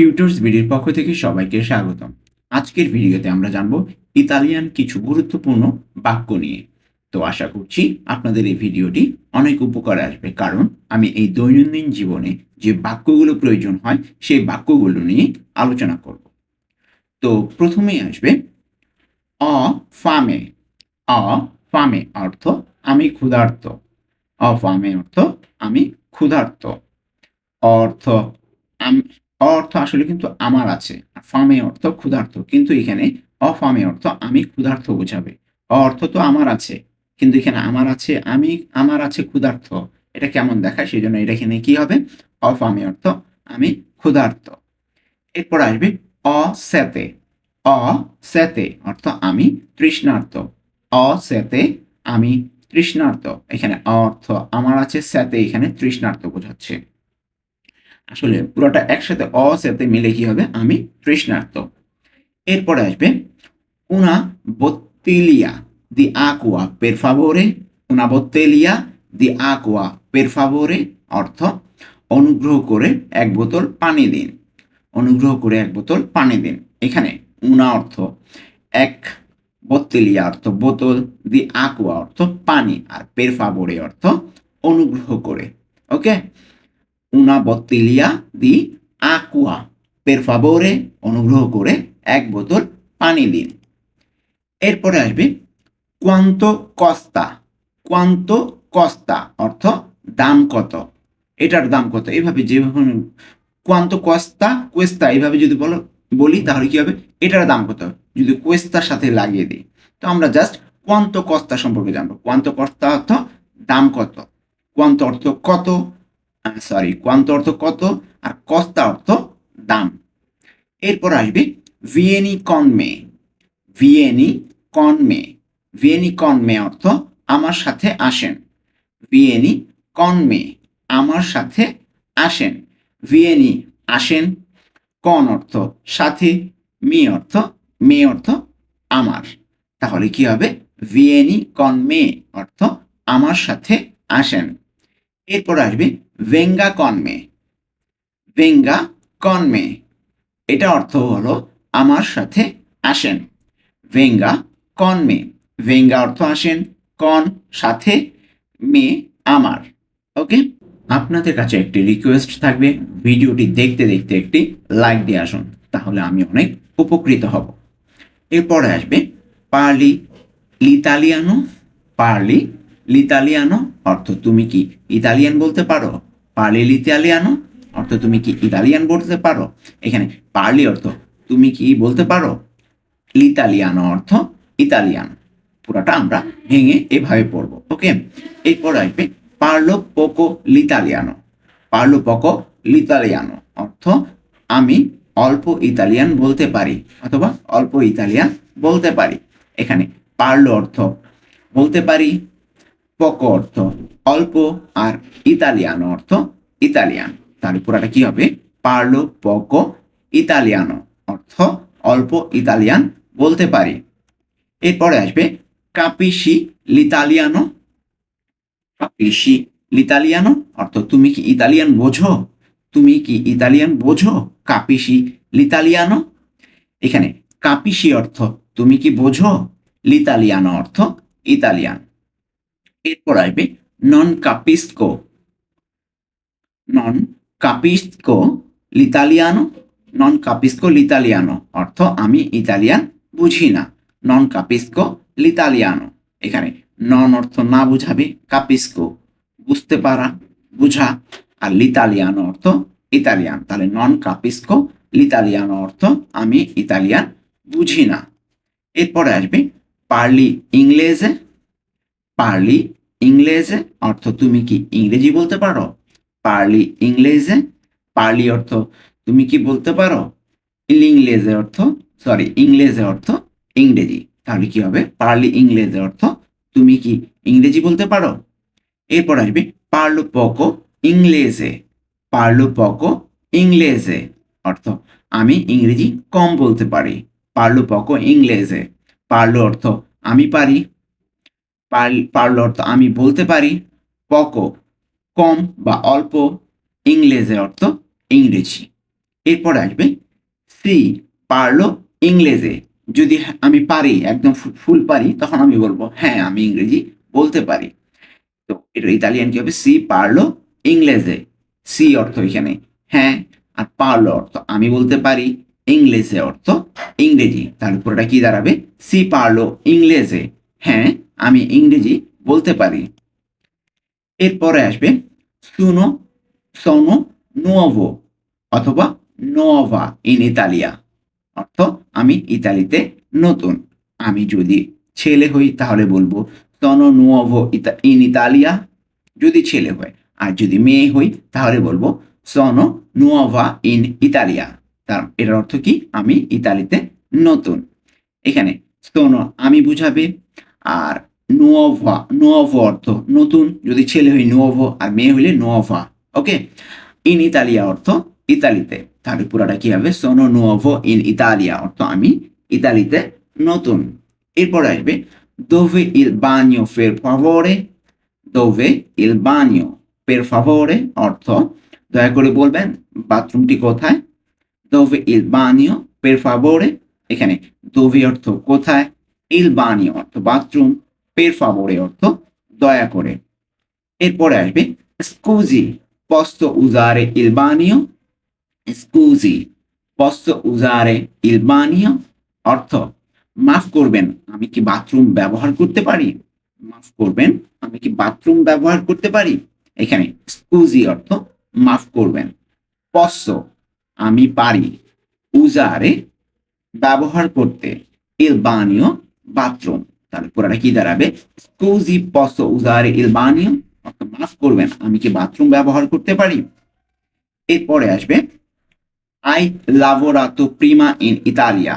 Tutors বিডির পক্ষ থেকে সবাইকে স্বাগতম। আজকের ভিডিওতে আমরা জানব ইতালিয়ান কিছু গুরুত্বপূর্ণ বাক্য নিয়ে। তো আশা করছি আপনাদের এই ভিডিওটি অনেক উপকারে আসবে, কারণ আমি এই দৈনন্দিন জীবনে যে বাক্যগুলো প্রয়োজন হয়, সেই বাক্যগুলো নিয়ে আলোচনা করব। তো প্রথমেই আসবে, অ ফামে। অ ফামে অর্থ আমি ক্ষুধার্ত। অফামে অর্থ আমি ক্ষুধার্ত। অর্থ আম- অর্থ আসলে কিন্তু আমার আছে, ফামে অর্থ ক্ষুধার্থ কিন্তু এখানে অফামে অর্থ আমি ক্ষুধার্ত বোঝাবে। অর্থ তো আমার আছে, কিন্তু এখানে আমার আছে, আমি, আমার আছে ক্ষুধার্ত। এটা কেমন দেখায়? সেই জন্য এটা এখানে কি হবে? অফামে অর্থ আমি ক্ষুধার্ত। এরপর আসবে অসেতে অসেতে অর্থ আমি তৃষ্ণার্ত অসেতে আমি তৃষ্ণার্ত। এখানে অর্থ আমার আছে, স্যাতে এখানে তৃষ্ণার্ত বোঝাচ্ছে। আসলে পুরোটা একসাথে অ স্যাতে মিলে কি হবে? আমি তৃষ্ণার্ত। এরপরে আসবে, উনা bottiglia দি acqua per favore una bottiglia di acqua per favore অর্থ, অনুগ্রহ করে এক বোতল পানি দিন। অনুগ্রহ করে এক বোতল পানি দিন। এখানে উনা অর্থ, এক বত্তেলিয়া অর্থ, বোতল দি আকুয়া অর্থ, পানি আর পের ফাবোরে অর্থ, অনুগ্রহ করে। ওকে? উনা বত্তেলিয়া দি আকুয়া পের ফাবোরে অনুগ্রহ করে এক বোতল পানি দিন। এরপরে আসবে কোয়ান্ত কস্তা কোয়ান্ত কস্তা অর্থ, দাম কত? এটার দাম কত? এইভাবে যেভাবে কোয়ান্ত কস্তা কোয়েস্তা এইভাবে যদি বলো, বলি, তাহলে কি হবে? এটার দাম কত? যদি কোয়েস্তার সাথে লাগিয়ে দিই, তো আমরা জাস্ট কোয়ান্ত কস্তা সম্পর্কে জানব। কোয়ান্ত কস্তা অর্থ, দাম কত? কোয়ান্ত অর্থ, কত? সরি কোয়ান্ত অর্থ কত আর কস্তা অর্থ দাম। এরপর আসবে ভিয়েনি কনমে ভিয়েনি কনমে ভিয়েনি কনমে অর্থ আমার সাথে আসেন। ভিয়েনি কনমে আমার সাথে আসেন। ভিয়েনি আসেন। কন অর্থ সাথে মি অর্থ মে অর্থ আমার। তাহলে কি হবে? ভিয়েনি কন মে অর্থ আমার সাথে আসেন। এরপর আসবে ভেঙ্গা কনমে ভেঙ্গা কনমে এটা অর্থ হলো আমার সাথে আসেন। ভেঙ্গা কনমে ভেঙ্গা অর্থ আসেন কন সাথে মে আমার। ওকে আপনাদের কাছে একটি রিকোয়েস্ট থাকবে, ভিডিওটি দেখতে দেখতে একটি লাইক দিয়ে আসুন, তাহলে আমি অনেক উপকৃত হব। এরপরে আসবে পার্লি লিতালিয়ানো। পার্লি লিতালিয়ানো অর্থ তুমি কি ইতালিয়ান বলতে পারো? পার্লি লিতালিয়ানো অর্থ তুমি কি ইতালিয়ান বলতে পারো? এখানে পার্লি অর্থ তুমি কি বলতে পারো? ইতালিয়ানো অর্থ ইতালিয়ান। পুরোটা আমরা ভেঙে এভাবে পড়ব, ওকে? এরপর আসবে পার্লো পোকো লিতালিয়ানো। পার্লো পোকো লিতালিয়ানো, অর্থ আমি অল্প ইতালিয়ান বলতে পারি, অথবা অল্প ইতালিয়ান বলতে পারি। এখানে পার্লো অর্থ বলতে পারি পোকো অর্থ, অল্প আর ইতালিয়ানো অর্থ, ইতালিয়ান। তাহলে পুরাটা কি হবে? পার্লো পোকো ইতালিয়ানো অর্থ, অল্প ইতালিয়ান বলতে পারি। এরপরে আসবে কাপিসি লিতালিয়ানো কাপিসি লিতালিয়ানো অর্থ, তুমি কি ইতালিয়ান বোঝো? তুমি কি ইতালিয়ান বোঝো? কাপিসি লিতালিয়ানো এখানে কাপিসি অর্থ, তুমি কি বোঝো? লিতালিয়ানো অর্থ, ইতালিয়ান। এরপর আসবে নন কাপিস্কো নন কাপিস্কো লিতালিয়ানো নন কাপিস্কো লিতালিয়ানো অর্থ আমি ইতালিয়ান বুঝি না নন কাপিস্কো লিতালিয়ানো এখানে নন অর্থ না বুঝাবে কাপিস্কো বুঝতে পারা, বুঝা, আর লিতালিয়ানো অর্থ ইতালিয়ান, তাহলে নন কাপিস্কো লিতালিয়ানো অর্থ আমি ইতালিয়ান বুঝি না। এরপরে আসবে পার্লি ইংলেজে, পার্লি ইংলেজে অর্থ তুমি কি ইংরেজি বলতে পারো? পার্লি ইংলেজে? পার্লি অর্থ তুমি কি বলতে পারো? ইংলেজে অর্থ সরি ইংলেজে অর্থ ইংরেজি। তাহলে কি হবে? পার্লি ইংলেজে অর্থ তুমি কি ইংরেজি বলতে পারো? এরপর আসবে, পার্লো পকো ইংলেজে। পার্লো পকো ইংলেজে অর্থ আমি ইংরেজি কম বলতে পারি। পার্লো পকো ইংলেজে। পার্লো অর্থ আমি পার- পার্লো অর্থ আমি বলতে পারি, পকো, কম বা অল্প ইংলেজে অর্থ ইংরেজি। এরপরে আসবে, সি, পারল ইংরেজে যদি আমি পারি, একদম ফুল পারি, তখন আমি বলব হ্যাঁ আমি ইংরেজি বলতে পারি। তো এটা ইতালিয়ান কি হবে? সি, পারল ইংরেজে সি অর্থ এখানে হ্যাঁ আর পারল অর্থ আমি বলতে পারি ইংরেজে অর্থ ইংরেজি। তাহলে পুরোটা কি দাঁড়াবে? সি, পারল ইংরেজে হ্যাঁ আমি ইংরেজি বলতে পারি। এরপরে আসবে সুনো, সোনো নুয়োভো অথবা নোভা ইন ইতালিয়া। অর্থ, আমি ইতালিতে নতুন। আমি যদি ছেলে হই তাহলে বলব সোনো নুয়োভো ইন ইতালিয়া যদি ছেলে হয়। আর যদি মেয়ে হই তাহলে বলব সোনো নুয়োভা ইন ইতালিয়া। তার, এর অর্থ কি? আমি ইতালিতে নতুন। এখানে সোনো আমি বুঝাবে, আর নোভা নোভো অর্থ নতুন যদি ছেলে হই নোভো আর মেয়ে হইলে নোভা ওকে ইন ইতালিয়া অর্থ ইতালিতে তাহলে পুরাটা কি হবে সোনো নোভো ইন ইতালিয়া অর্থ আমি ইতালিতে নতুন এরপরে আসবে দোভে ইল বানিও ফের ফাভোরে দোভে ইল বানিও পের ফাভোরে অর্থ দয়া করে বলবেন বাথরুমটি কোথায় দোভে ইল বানিও পের ফাভোরে এখানে দোভে অর্থ কোথায় ইল বানিও অর্থ বাথরুম পের ফাভোরে অর্থ দয়া করে। এরপরে আসবে স্কুজি il bagno scusi posso usare il bagno অর্থ, মাফ করবেন, আমি কি বাথরুম ব্যবহার করতে পারি? মাফ করবেন, আমি কি বাথরুম ব্যবহার করতে পারি? এখানে স্কুজি অর্থ, মাফ করবেন। পস্য আমি পারি। উজারে ব্যবহার করতে ইল বানিও বাথরুম। তাহলে পুরাটা কি দাঁড়াবে? স্কুজি পস্য উজারে মাফ করবেন, আমি কি বাথরুম ব্যবহার করতে পারি? এরপরে আসবে আই লাভোরাতো প্রিমা ইন ইতালিয়া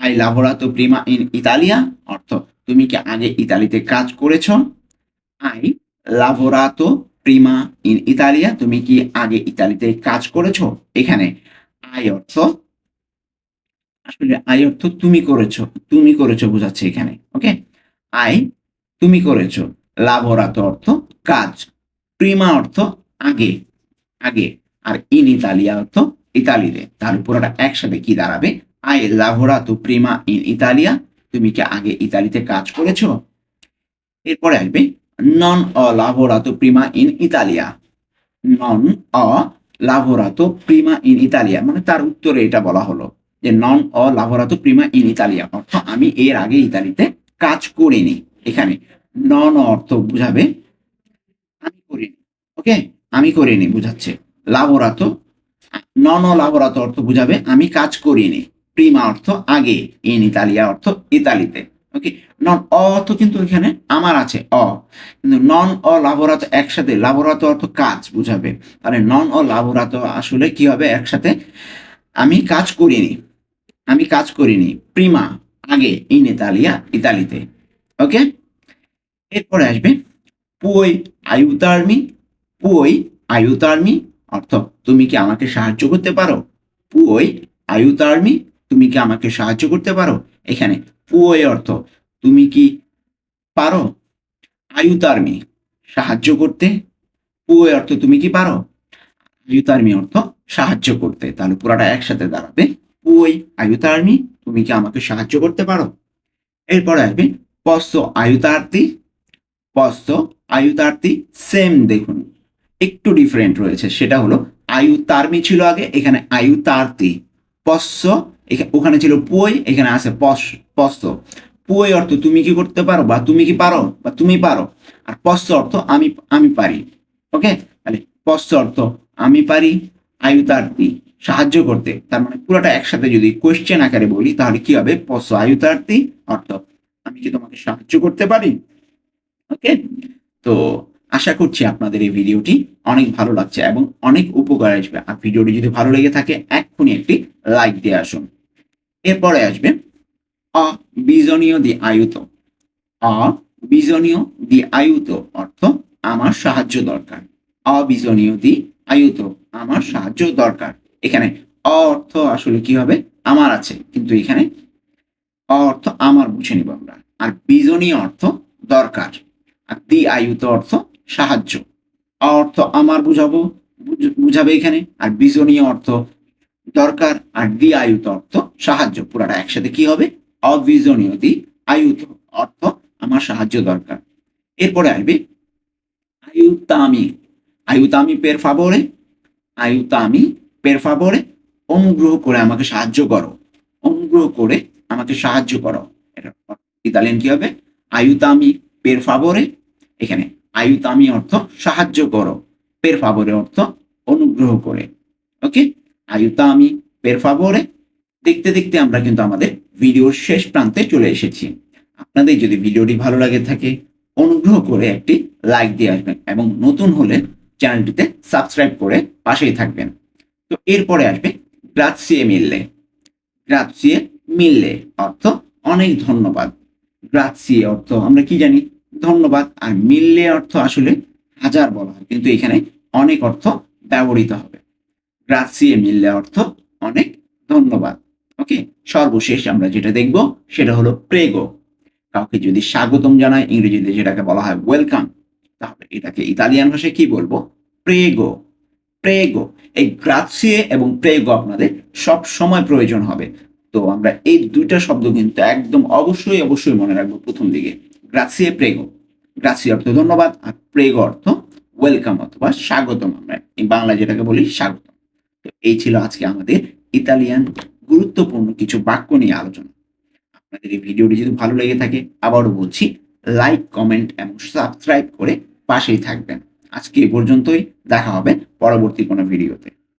আই লাভোরাতো প্রিমা ইন ইতালিয়া অর্থ তুমি কি আগে ইতালিতে কাজ করেছ? আই লাভোরাতো প্রিমা ইন ইতালিয়া তুমি কি আগে ইতালিতে কাজ করেছ? এখানে আই অর্থ আসলে আই অর্থ তুমি করেছ তুমি করেছ বোঝাচ্ছে এখানে ওকে আই তুমি করেছ। লাভোরাতো অর্থ কাজ, প্রিমা অর্থ আগে আগে। আর ইন ইতালিয়া অর্থ ইতালিতে। তাহলে পুরোটা একসাথে কি দাঁড়াবে? আই লাভোরাতো প্রিমা ইন ইতালিয়া। তুমি কি আগে ইতালিতে কাজ করেছ? এরপরে আসবে নন অ লাভোরাতো প্রিমা ইন ইতালিয়া। নন অ লাভোরাতো প্রিমা ইন ইতালিয়া। মানে তার উত্তরে এটা বলা হলো। যে নন অ লাভোরাতো প্রিমা ইন ইতালিয়া অর্থ আমি এর আগে ইতালিতে কাজ করিনি। এখানে নন অর্থ বুঝাবে, আমি করিনি। ওকে আমি করিনি, বুঝাচ্ছে। লাভরাতো নন লাভরাতো অর্থ বুঝাবে, আমি কাজ করিনি। প্রিমা অর্থ আগে ইন ইতালিয়া অর্থ ইতালিতে। ওকে নন অ অর্থ কিন্তু এখানে আমার আছে, অ। কিন্তু নন অ লাভরাতো একসাথে লাভরাতো অর্থ কাজ বুঝাবে। তাহলে নন ও লাভরাতো আসলে কি হবে? একসাথে আমি কাজ করিনি। আমি কাজ করিনি। প্রিমা, আগে ইন ইতালিয়া ইতালিতে। ওকে? এরপরে আসবে পুই আয়ুতার্মি। পুই আয়ুতার্মি অর্থ, তুমি কি আমাকে সাহায্য করতে পারো? পুই আয়ুতার্মি, তুমি কি আমাকে সাহায্য করতে পারো? এখানে পুই অর্থ, তুমি কি পারো? আয়ুতার্মি, সাহায্য করতে। পুই অর্থ, তুমি কি পারো? আয়ুতার্মি অর্থ, সাহায্য করতে। তাহলে পুরাটা একসাথে দাঁড়াবে। পুই আয়ুতার্মি তুমি কি আমাকে সাহায্য করতে পারো? এরপরে আসবে পস্ত আয়ুতার্থী পস্ত আয়ুতার্থী সেম দেখুন। একটু ডিফারেন্ট রয়েছে, সেটা হলো আয়ুতার্মি ছিল আগে, এখানে আয়ুতার্থী পস্য ওখানে ছিল পুই, এখানে আছে পস্ত। পুই অর্থ তুমি কি করতে পারো, বা তুমি কি পারো, বা তুমি পারো। আর পস্য অর্থ আমি আমি পারি। ওকে তাহলে পস্য অর্থ আমি পারি আয়ুতার্থী সাহায্য করতে। তার মানে পুরোটা একসাথে যদি কোয়েশ্চেন আকারে বলি, তাহলে কি হবে? পস্য আয়ুতার্থী অর্থ। আমি কি তোমাকে সাহায্য করতে পারি? ওকে? তো আশা করছি আপনাদের এই ভিডিওটি অনেক ভালো লাগছে এবং অনেক উপকার আসবে। আর ভিডিওটি যদি ভালো লেগে থাকে, এক্ষুনি একটি লাইক দিয়ে আসুন। এরপরে আসবে অ বিজনীয় দি আয়ুত। অ বিজনীয় দি আয়ুত অর্থ আমার সাহায্য দরকার। অবিজনীয় দি আয়ুত আমার সাহায্য দরকার। এখানে অ অর্থ আসলে কি হবে? আমার আছে, কিন্তু এখানে অ অর্থ আমার বুঝে নিব আমরা। আর বিজনীয় অর্থ দরকার। আর দি আয়ুত অর্থ সাহায্য। অর্থ আমার বুঝাবো বুঝাবে এখানে। আর বিজনীয় অর্থ দরকার। আর দি আয়ুত অর্থ সাহায্য। পুরাটা একসাথে কি হবে? অবিজনীয় দি আয়ুত অর্থ আমার সাহায্য দরকার। এরপরে আসবে আয়ুতামি। আয়ুতামি পের ফাবরে আয়ুতামি পের ফাবরে অনুগ্রহ করে আমাকে সাহায্য করো। অনুগ্রহ করে আমাকে সাহায্য করো। ইতালিয়ান কি হবে? আয়ুতামি পের ফাবরে এখানে আয়ুতামি অর্থ সাহায্য করো। পের ফাবরে অর্থ অনুগ্রহ করে। ওকে আয়ুতামি পের ফাবরে দেখতে দেখতে আমরা কিন্তু আমাদের ভিডিওর শেষ প্রান্তে চলে এসেছি। আপনাদের যদি ভিডিওটি ভালো লাগে থাকে, অনুগ্রহ করে একটি লাইক দিয়ে আসবেন এবং নতুন হলে চ্যানেলটিতে সাবস্ক্রাইব করে পাশেই থাকবেন। তো এরপরে আসবে গ্রাৎসিয়ে মিললে। গ্রাৎসিয়ে মিললে অর্থ অনেক ধন্যবাদ। গ্রাৎসিয়ে অর্থ আমরা কি জানি? ধন্যবাদ আর মিললে অর্থ আসলে হাজার বলা হয়, কিন্তু এখানে অনেক অর্থ ব্যবহৃত হবে। গ্রাৎসিয়ে মিললে অর্থ অনেক ধন্যবাদ। ওকে, সর্বশেষ আমরা যেটা দেখব সেটা হলো প্রেগো। কাউকে যদি স্বাগতম জানায় ইংরেজিতে যেটাকে বলা হয় ওয়েলকাম তাহলে এটাকে ইতালিয়ান ভাষায় কি বলব? প্রেগো। প্রেগো এই গ্রাৎসিয়ে এবং প্রেগো আপনাদের সব সময় প্রয়োজন হবে। তো আমরা এই দুইটা শব্দ কিন্তু একদম অবশ্যই অবশ্যই মনে রাখব প্রথম দিকে। গ্রাৎসিয়ে প্রেগো। গ্রাৎসিয়ে অর্থ ধন্যবাদ আর প্রেগো অর্থ ওয়েলকাম অথবা স্বাগতম আমরা এই বাংলা যেটাকে বলি স্বাগতম। তো এই ছিল আজকে আমাদের ইতালিয়ান গুরুত্বপূর্ণ কিছু বাক্য নিয়ে আলোচনা। আপনাদের এই ভিডিওটি যদি ভালো লেগে থাকে, আবারও বলছি, লাইক, কমেন্ট এবং সাবস্ক্রাইব করে পাশেই থাকবেন। আজকে এ পর্যন্তই দেখা হবে পরবর্তী কোনো ভিডিওতে।